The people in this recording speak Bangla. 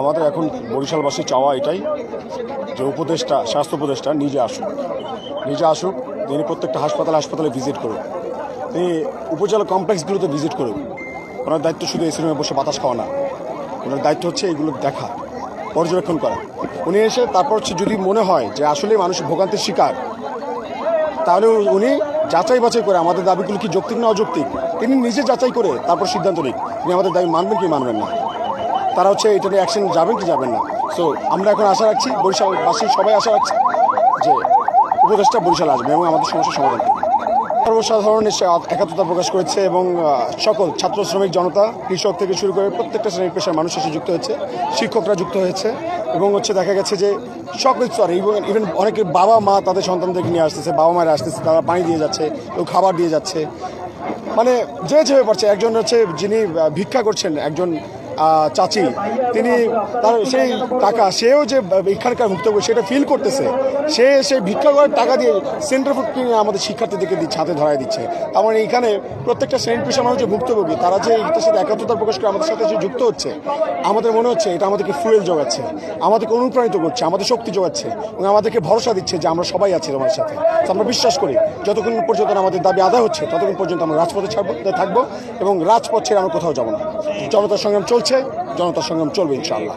আমাদের এখন বরিশালবাসী চাওয়া এটাই যে উপদেষ্টা, স্বাস্থ্য উপদেষ্টা নিজে আসুক। নিজে আসুক, তিনি প্রত্যেকটা হাসপাতালে হাসপাতালে ভিজিট করুক। তিনি উপজেলা কমপ্লেক্সগুলোতে ভিজিট করুক। ওনার দায়িত্ব শুধু এসি রুমে বসে বাতাস খাওয়া না। ওনার দায়িত্ব হচ্ছে এগুলো দেখা, পর্যবেক্ষণ করা। উনি এসে তারপর হচ্ছে যদি মনে হয় যে আসলে মানুষ ভোগান্তির শিকার, তাহলে উনি যাচাই বাছাই করে আমাদের দাবিগুলো কি যৌক্তিক না অযৌক্তিক, তিনি নিজে যাচাই করে তারপর সিদ্ধান্ত নিক, তিনি আমাদের দাবি মানবেন কি মানবেন না। তারা হচ্ছে এটা নিয়ে অ্যাকশন যাবেন কি যাবেন না। সো আমরা এখন আশা রাখছি বরিশাল বরিশালবাসী সবাই আশা রাখছি যে উপদেশটা বরিশাল আসবে এবং আমাদের সমস্যার সমাধান করবে। সর্বসাধারণ একাত্মতা প্রকাশ করেছে এবং সকল ছাত্র শ্রমিক জনতা, কৃষক থেকে শুরু করে প্রত্যেকটা শ্রেণির পেশার মানুষ এসে যুক্ত হয়েছে, শিক্ষকরা যুক্ত হয়েছে এবং হচ্ছে দেখা গেছে যে সকল স্তরে ইভেন অনেকে বাবা মা তাদের সন্তানদেরকে নিয়ে আসতেছে, বাবা মায়েরা আসতেছে, তারা পানি দিয়ে যাচ্ছে, কেউ খাবার দিয়ে যাচ্ছে। মানে যে যেভাবে পারছে, একজন হচ্ছে যিনি ভিক্ষা করছেন, একজন চাচি, তিনি তার সেই টাকা, সেও যে এখানকার ভুক্তভোগী সেটা ফিল করতেছে। সে সেই ভিক্ষা করার টাকা দিয়ে সেন্টার ফুড কিনে আমাদের শিক্ষার্থীদেরকে দিচ্ছে, হাতে ধরায় দিচ্ছে। তার মানে এখানে প্রত্যেকটা শ্রেণি পেশা মানুষ যে ভুক্তভোগী, তারা যে এটার সাথে একাত্মতা প্রকাশ করে আমাদের সাথে যে যুক্ত হচ্ছে, আমাদের মনে হচ্ছে এটা আমাদেরকে ফুয়েল যোগাচ্ছে আমাদেরকে অনুপ্রাণিত করছে, আমাদের শক্তি যোগাচ্ছে এবং আমাদেরকে ভরসা দিচ্ছে যে আমরা সবাই আছি তোমার সাথে। আমরা বিশ্বাস করি, যতক্ষণ পর্যন্ত আমাদের দাবি আদায় হচ্ছে, ততক্ষণ পর্যন্ত আমরা রাজপথে ছাড়বো, থাকব এবং রাজপথ ছেড়ে আমরা কোথাও যাব না। জনতার সংগ্রাম চলছে। জনতার সংগ্রাম চলবে ইনশাআল্লাহ।